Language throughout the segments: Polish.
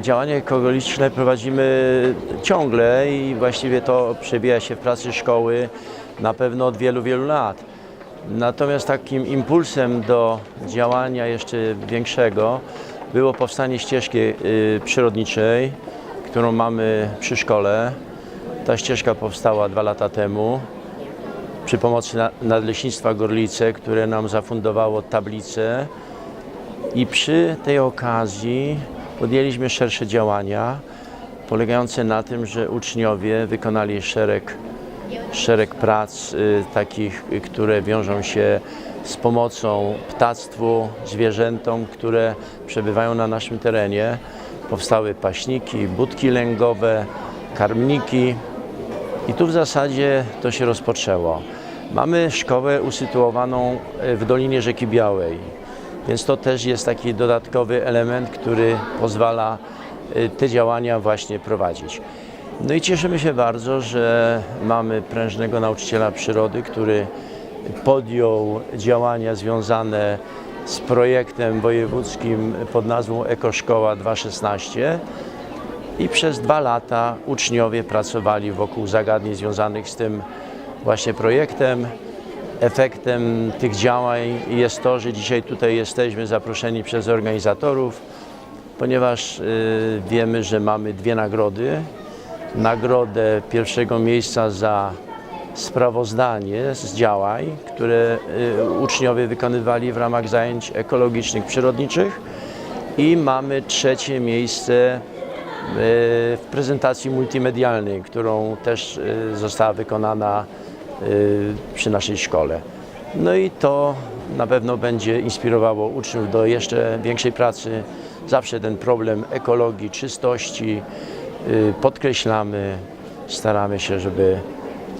Działania ekologiczne prowadzimy ciągle i właściwie to przebija się w pracy szkoły na pewno od wielu, wielu lat. Natomiast takim impulsem do działania jeszcze większego było powstanie ścieżki y, przyrodniczej, którą mamy przy szkole. Ta ścieżka powstała dwa lata temu przy pomocy na- Nadleśnictwa Gorlice, które nam zafundowało tablicę i przy tej okazji podjęliśmy szersze działania polegające na tym, że uczniowie wykonali szereg, szereg prac y, takich, y, które wiążą się z pomocą ptactwu, zwierzętom, które przebywają na naszym terenie. Powstały paśniki, budki lęgowe, karmniki, i tu w zasadzie to się rozpoczęło. Mamy szkołę usytuowaną e, w Dolinie Rzeki Białej, więc to też jest taki dodatkowy element, który pozwala e, te działania właśnie prowadzić. No i cieszymy się bardzo, że mamy prężnego nauczyciela przyrody, który podjął działania związane z projektem wojewódzkim pod nazwą Ekoszkoła 216 i przez dwa lata uczniowie pracowali wokół zagadnień związanych z tym właśnie projektem. Efektem tych działań jest to, że dzisiaj tutaj jesteśmy zaproszeni przez organizatorów, ponieważ y, wiemy, że mamy dwie nagrody. Nagrodę pierwszego miejsca za sprawozdanie z działań, które y, uczniowie wykonywali w ramach zajęć ekologicznych, przyrodniczych i mamy trzecie miejsce w prezentacji multimedialnej, którą też y, została wykonana y, przy naszej szkole. No i to na pewno będzie inspirowało uczniów do jeszcze większej pracy. Zawsze ten problem ekologii, czystości y, podkreślamy, staramy się, żeby,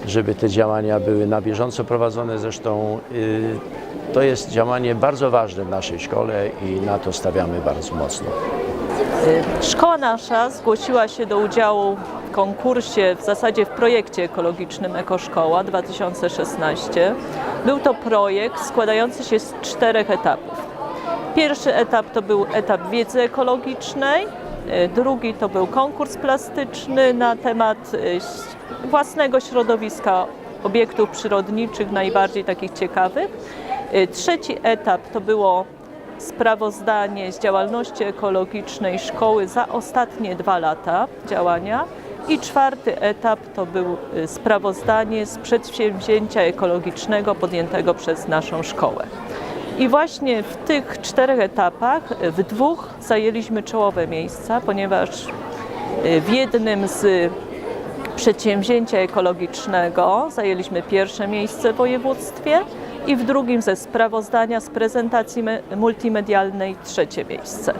żeby te działania były na bieżąco prowadzone. Zresztą to jest działanie bardzo ważne w naszej szkole i na to stawiamy bardzo mocno. Szkoła nasza zgłosiła się do udziału w konkursie, w zasadzie w projekcie ekologicznym Ekoszkoła 2016. Był to projekt składający się z czterech etapów. Pierwszy etap to był etap wiedzy ekologicznej, e, drugi to był konkurs plastyczny na temat ś- własnego środowiska obiektów przyrodniczych, najbardziej takich ciekawych. Trzeci etap to było sprawozdanie z działalności ekologicznej szkoły za ostatnie dwa lata działania. I czwarty etap to był y, sprawozdanie z przedsięwzięcia ekologicznego podjętego przez naszą szkołę. I właśnie w tych czterech etapach, y, w dwóch zajęliśmy czołowe miejsca, ponieważ y, w jednym z przedsięwzięcia ekologicznego zajęliśmy pierwsze miejsce w województwie i w drugim ze sprawozdania z prezentacji me- multimedialnej trzecie miejsce.